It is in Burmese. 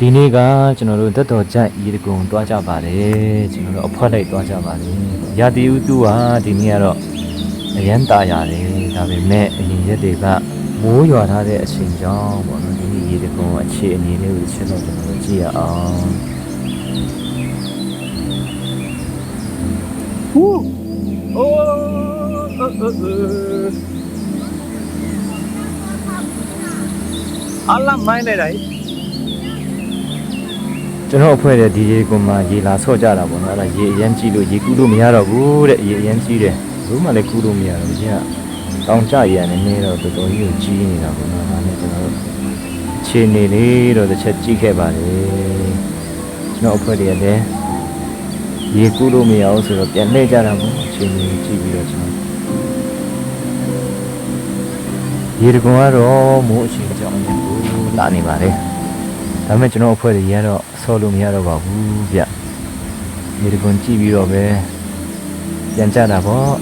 ဒီနေ့ကကျွန်တော်တို့တက်တော်ကြိုက်ရေတကုံတွားကြပါတယ်ကျွန်တော်တို့အဖွက်လိုက်တွားကြပါတယ်ရာတီဥတုဟာဒီနေ့ကတော့အရန်ตาရတယ်ဒါပေမဲ့အရင်ရက်တွေကမိုးရွာထားတဲ့အချိန်ကြောင့်ပေါ့နော်ဒီနေ့ရေတကုံအခြေအနေလေးကိုချက်တော့ကျွန်တော်တို့ကြည့်ရအောင်ဟူးအိုးအလာမိုင်းနေတယ် ကျွန်တော်အဖွဲ့တဲ့ဒီရေကုံမှာရေလာဆော့ကြတာပေါ့နော်အဲ့ဒါရေအရန်ကြည့်လို့ရေကူးလို့မရတော့ဘူးတဲ့ရေအရန်ကြီးတယ်ဘူးမှလည်းကူးလို့မရတော့ဘူးရေကတောင်ကြရရနေနေတော့တော်တော်ကြီးကိုကြီးနေတာပေါ့နော်အဲ့ဒါနဲ့ကျွန်တော်တို့အခြေအနေလေးတော့တစ်ချက်ကြည့်ခဲ့ပါတယ်ကျွန်တော်အဖွဲ့တွေကလည်းရေကူးလို့မရဘူးဆိုတော့ပြန်လှည့်ကြတာပေါ့အခြေအနေကြည့်ပြီးတော့ကျွန်တော်ရေတကုံကတော့မိုးအချိန်ကြောင်းနေကိုလာနေပါတယ် ဒါပေမဲ့ကျွန်တော်အဖွဲ့တွေရတော့ဆော်လို့မရတော့ပါဘူးဗျမြေတကွန်ကြည့်ပြီးတော့ပဲပြန်ကြတာပေါ့